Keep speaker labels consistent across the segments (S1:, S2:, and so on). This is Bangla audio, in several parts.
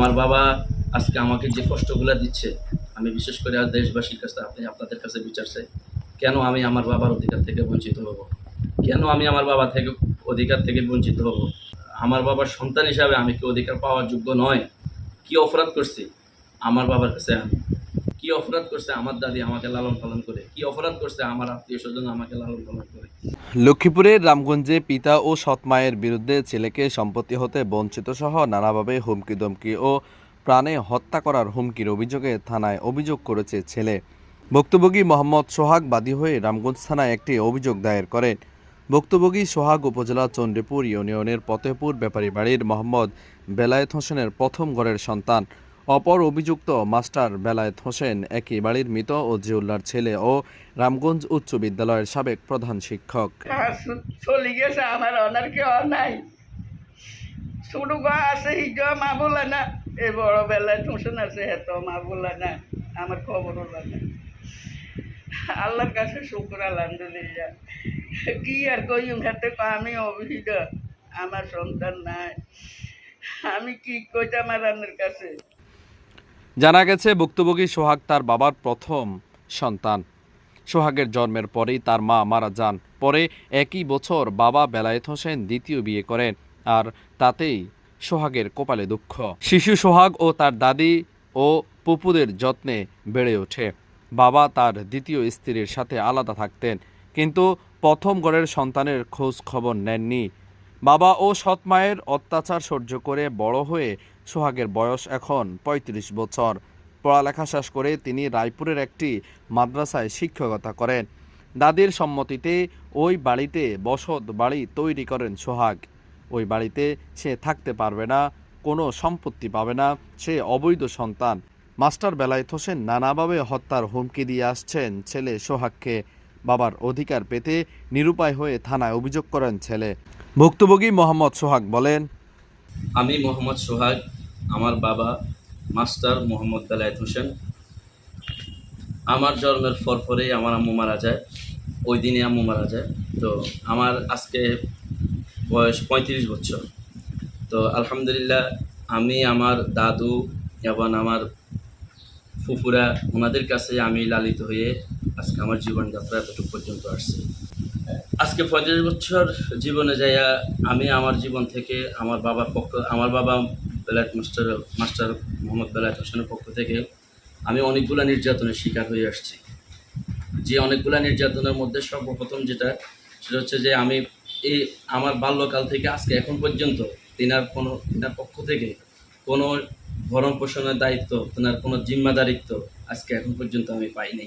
S1: আমার বাবা আজকে আমাকে যে কষ্টগুলো দিচ্ছে, আমি বিশেষ করে আর দেশবাসীর কাছে আপনি আপনাদের কাছে বিচার চাই। কেন আমি আমার বাবার অধিকার থেকে বঞ্চিত হব? কেন আমি আমার বাবা থেকে অধিকার থেকে বঞ্চিত হব? আমার বাবার সন্তান হিসাবে আমি কি অধিকার পাওয়ার যোগ্য নয়? কি অপরাধ করছি? আমার বাবার কাছে আমি। অপরাধ করছে আমার দাদি আমাকে লালন পালন করে? অপরাধ করছে আমার আত্মীয় স্বজন আমাকে লালন পালন করে?
S2: লক্ষ্মীপুরের রামগঞ্জে পিতা ও সৎ মায়ের বিরুদ্ধে ছেলেকে সম্পত্তি হতে বঞ্চিত সহ নানাভাবে হুমকি দমকি ও প্রাণে হত্যা করার হুমকির অভিযোগে থানায় অভিযোগ করেছে ছেলে। ভুক্তভোগী মোহাম্মদ সোহাগ বাদী হয়ে রামগঞ্জ থানায় একটি অভিযোগ দায়ের করেন। ভুক্তভোগী সোহাগ উপজেলা চণ্ডীপুর ইউনিয়নের ফতেপুর ব্যাপারী বাড়ির মোহাম্মদ বেলায়েত হোসেনের প্রথম ঘরের সন্তান। অপর অভিযুক্ত মাস্টার বেলায়েত হোসেন একই বাড়ির মৃত ও জিউল্লার ছেলে ও রামগঞ্জ উচ্চ বিদ্যালয়ের সাবেক প্রধান শিক্ষক।
S3: চলি গেছে, আমার অনার কেউ নাই। ছোট আছে মা বলে না বড় টোসন আছে, এত মা বলে না, আমার আল্লাহর কাছে শুক্র, আলহামদুলিল্লাহ। কি আর কইম হাতে আমি অভিহিত, আমার সন্তান নাই। আমি কি কইতাম আর আন্নের কাছে?
S2: জানা গেছে, ভুক্তভোগী সোহাগ তার বাবার প্রথম সন্তান। সোহাগের জন্মের পরেই তার মা মারা যান। পরে একই বছর বাবা বেলায়েত হোসেন দ্বিতীয় বিয়ে করেন আর তাতেই সোহাগের কপালে দুঃখ। শিশু সোহাগ ও তার দাদি ও পুপুদের যত্নে বেড়ে ওঠে। বাবা তার দ্বিতীয় স্ত্রীর সাথে আলাদা থাকতেন, কিন্তু প্রথম গড়ের সন্তানের খোঁজ খবর নেননি। বাবা ও সৎ মায়ের অত্যাচার সহ্য করে বড় হয়ে সোহাগের বয়স এখন ৩৫ বছর। পড়ালেখা শেষ করে তিনি রায়পুরের একটি মাদ্রাসায় শিক্ষকতা করেন। দাদির সম্মতিতে ওই বাড়িতে বসত বাড়ি তৈরি করেন সোহাগ। ওই বাড়িতে সে থাকতে পারবে না, কোনো সম্পত্তি পাবে না, সে অবৈধ সন্তান। মাস্টার বেলায়েত হোসেন নানাভাবে হত্যার হুমকি দিয়ে আসছেন ছেলে সোহাগকে। বাবার অধিকার পেতে নিরুপায় হয়ে থানায় অভিযোগ করেন ছেলে। ভুক্তভোগী মোহাম্মদ সোহাগ বলেন,
S1: আমি মোহাম্মদ সোহাগ, আমার বাবা মাস্টার মোহাম্মদ বেলায়েত হোসেন। আমার জন্মের পর পরেই আমার আম্মু মারা যায়, ওই দিনে আম্মু মারা যায়। তো আমার আজকে বয়স পঁয়ত্রিশ বছর। তো আলহামদুলিল্লাহ, আমি, আমার দাদু এবং আমার ফুফুরা, ওনাদের কাছে আমি লালিত হয়ে আজকে আমার জীবনযাত্রা এতটুকু পর্যন্ত আসছে। আজকে পঁয়ত্রিশ বছর জীবনে যাইয়া আমি আমার জীবন থেকে আমার বাবার পক্ষ, আমার বাবা বেলায়েত মাস্টার মাস্টার মোহাম্মদ বেলায়েত হোসেনের পক্ষ থেকে আমি অনেকগুলো নির্যাতনের শিকার হয়ে আসছি। যে অনেকগুলো নির্যাতনের মধ্যে সর্বপ্রথম যেটা, সেটা হচ্ছে যে আমি এই আমার বাল্যকাল থেকে আজকে এখন পর্যন্ত তিনার কোনো, তিনার পক্ষ থেকে কোনো ভরণ পোষণের দায়িত্ব, তিনার কোনো জিম্মাদারিত্ব আজকে এখন পর্যন্ত আমি পাইনি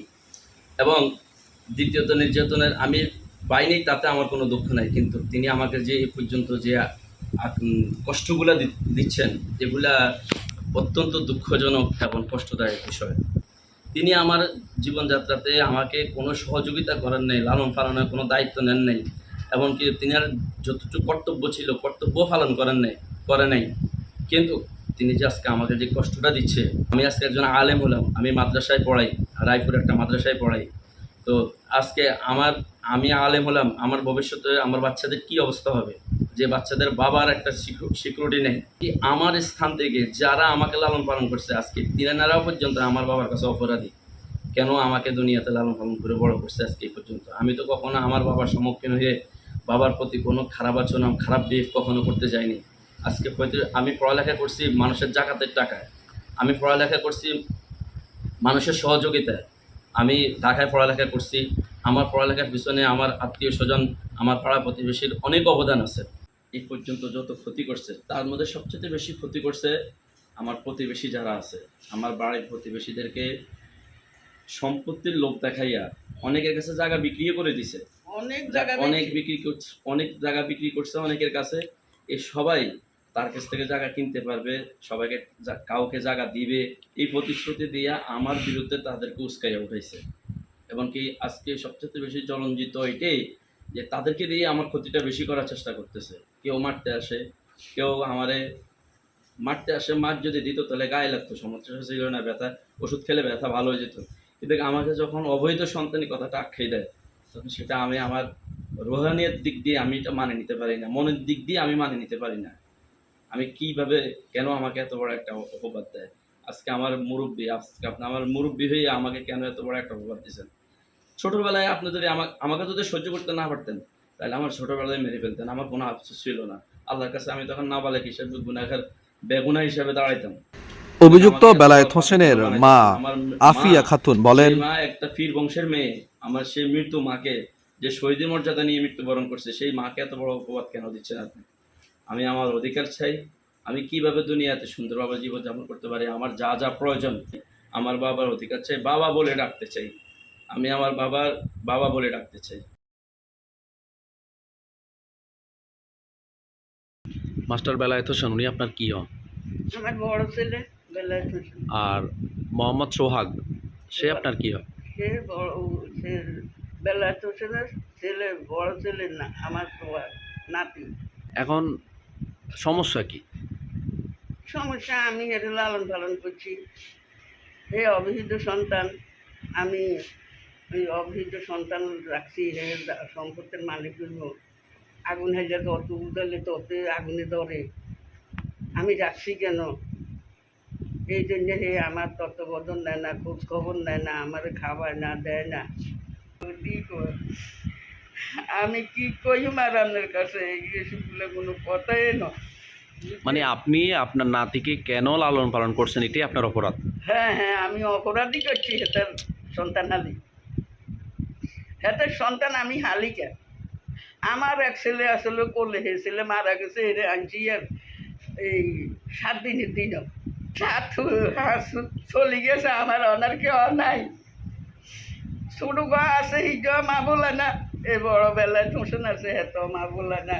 S1: এবং দ্বিতীয়ত নির্যাতনের আমি পাইনি, তাতে আমার কোনো দুঃখ নাই। কিন্তু তিনি আমাকে যে এ পর্যন্ত যে কষ্টগুলা দিচ্ছেন, এগুলা অত্যন্ত দুঃখজনক এবং কষ্টদায়ক বিষয়। তিনি আমার জীবনযাত্রাতে আমাকে কোনো সহযোগিতা করেন নাই, লালন পালনের কোনো দায়িত্ব নেন নাই, এমনকি তিনি আর যতটুকু কর্তব্য ছিল, কর্তব্য পালন করেন নাই, করে নাই। কিন্তু তিনি যে আজকে আমাকে যে কষ্টটা দিচ্ছে, আমি আজকে একজন আলেম হলাম, আমি মাদ্রাসায় পড়াই, রায়পুর একটা মাদ্রাসায় পড়াই। তো আজকে আমার আমি আলেম হলাম, আমার ভবিষ্যতে আমার বাচ্চাদের কি অবস্থা হবে? যে বাচ্চাদের বাবার একটা সিকিউরিটি নেই। কি আমার স্থান থেকে যারা আমাকে লালন পালন করছে, আজকে তিনারাও পর্যন্ত আমার বাবার কাছে অপরাধী। কেন আমাকে দুনিয়াতে লালন পালন করে বড় করছে আজকে এই পর্যন্ত? আমি তো কখনো আমার বাবার সম্মুখীন হয়ে বাবার প্রতি কোনো খারাপ আচরণ, খারাপ বিহেভ কখনো করতে যাইনি। আজকে আমি পড়ালেখা করছি মানুষের জাকাতের টাকায়। আমি পড়ালেখা করছি মানুষের সহযোগিতায়। আমি ঢাকায় পড়ালেখা করছি আমার পড়ালেখার পিছনে আমার আত্মীয় স্বজন আমার পাড়া প্রতিবেশীর অনেক অবদান আছে। এই পর্যন্ত যত ক্ষতি করছে তার মধ্যে সবচেয়ে বেশি ক্ষতি করছে আমার প্রতিবেশী যারা আছে। আমার বাড়ির প্রতিবেশীদেরকে সম্পত্তির লোভ দেখাইয়া অনেকের কাছে জায়গা বিক্রিও করে দিছে।
S3: অনেক জায়গা
S1: অনেক বিক্রি। করছে অনেক জায়গা বিক্রি করছে অনেকের কাছে। এ সবাই তার কাছ থেকে জায়গা কিনতে পারবে সবাইকে কাউকে জায়গা দিবে। এই প্রতিশ্রুতি দিয়া আমার বিরুদ্ধে তাদেরকে উস্কাইয়া উঠাইছে। এমনকি আজকে সবচেয়ে বেশি জলঞ্জিত এটাই যে তাদেরকে দিয়ে আমার ক্ষতিটা বেশি করার চেষ্টা করতেছে। কেউ মারতে আসে, কেউ আমারে মারতে আসে, মার যদি দিত তাহলে গায়ে লাগতো, সমস্যা ছিল না ব্যথা, ওষুধ খেলে ব্যথা ভালো হয়ে যেত। কিন্তু আমাকে যখন অবৈধ সন্তানের কথাটা আখ্যাই দেয়, তখন সেটা আমি আমার রোহানিয়ার দিক দিয়ে আমি এটা মানে নিতে পারি না, মনের দিক দিয়ে আমি মানে নিতে পারি না। আমি কীভাবে, কেন আমাকে এত বড় একটা অপবাদ দেয়? আজকে আমার মুরব্বী, আজকে আপনি আমার মুরব্বী হয়ে আমাকে কেন এত বড় একটা অপবাদ দিয়েছেন? ছোটবেলায় আপনি যদি আমাকে আমাকে যদি সহ্য করতে না পারতেন তাহলে আমার ছোটবেলায় মেরে ফেলতেন আমার কোনো আফসোস ছিল না। আল্লাহর কাছে আমি তখন নাবালেক হিসেবে গুনাঘার বেগুনা হিসেবে দাঁড়াইতাম।
S2: অভিযুক্ত বেলায়েত হোসেনের মা আফিয়া খাতুন বলেন
S1: সেই মা একটা ফির বংশের মেয়ে আমার সেই মৃত্যু মাকে যে শহীদের মর্যাদা নিয়ে মৃত্যুবরণ করছে সেই মাকে এত বড় অপবাদ কেন দিচ্ছেন আপনি? আমি আমার অধিকার চাই আমি কীভাবে দুনিয়াতে সুন্দরভাবে জীবনযাপন করতে পারি আমার যা যা প্রয়োজন আমার বাবার অধিকার চাই বাবা বলে ডাকতে চাই। আমি আমার বাবার বাবা বলে ডাকতে চাই।
S2: মাস্টার বেলায়েত হোসেন উনি আপনার কি হন?
S3: আমার বড় ছেলে বেলায়েত হোসেন।
S2: আর মোহাম্মদ সোহাগ সে আপনার কি হয়
S3: সে বড় সে বেলায়েত হোসেনের ছেলে বড় ছেলে না আমার তো নাতি।
S2: এখন সমস্যা কি?
S3: সমস্যা আমি এটা লালন পালন করছি। হে অবিহিত সন্তান আমি ওই অবিহিত সন্তান রাখছি হে সম্পত্তির মালিক হইব। আগুন হেজে তত উদালে ততে আগুনে ধরে। আমি রাখছি কেন? এই জন্য হে আমার তত্ত্বাবধান নেয় না খোঁজ খবর নেয় না আমার খাবার না দেয় না। কি আমি কি কই মারানের কাছে? এসবগুলো কোনো কথাই নয়
S2: মানে আপনি আপনার নাতিকে কেন লালন পালন করছেন? এটাই আপনার অপরাধ।
S3: হ্যাঁ হ্যাঁ আমি অপরাধই করছি হেতার সন্তান হেতার সন্তান আমি হালি কেন? আমার এক ছেলে আসলে করলে হে ছেলে মারা গেছে, এরে আনছি আর এই সাত দিনের দিনও সাত চলে গেছে, আমার অনার কেউ নাই। ছোট গা, আছে হিজ মা বলে না। এ বড় বেলায় টোসন আছে, হেত মা বলে না,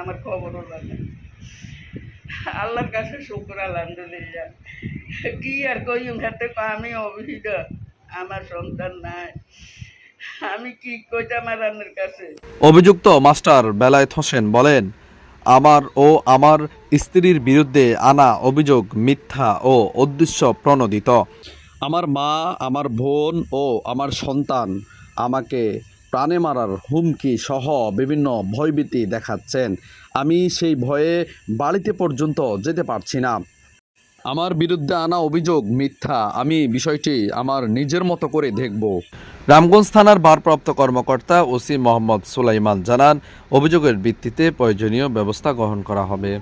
S3: আমার খবর হলো না। আল্লাহর কাছে শুক্র, আলহামদুলিল্লাহ। কি আর কইম হাতে আমি অভিহিত, আমার সন্তান নাই। আমি কি কাছে?
S2: অভিযুক্ত মাস্টার বেলায়েত হোসেন বলেন, আমার ও আমার স্ত্রীর বিরুদ্ধে আনা অভিযোগ মিথ্যা ও উদ্দেশ্য প্রণোদিত। আমার মা, আমার বোন ও আমার সন্তান আমাকে প্রাণে মারার হুমকি সহ বিভিন্ন ভয়ভীতি দেখাচ্ছেন। আমি সেই ভয়ে বাড়িতে পর্যন্ত যেতে পারছি না। আমার বিরুদ্ধে আনা অভিযোগ মিথ্যা। আমি বিষয়টি আমার নিজের মতো করে দেখব। রামগঞ্জ থানার ভারপ্রাপ্ত কর্মকর্তা ওসি মোহাম্মদ সুলাইমান জানান, অভিযোগের ভিত্তিতে প্রয়োজনীয় ব্যবস্থা গ্রহণ করা হবে।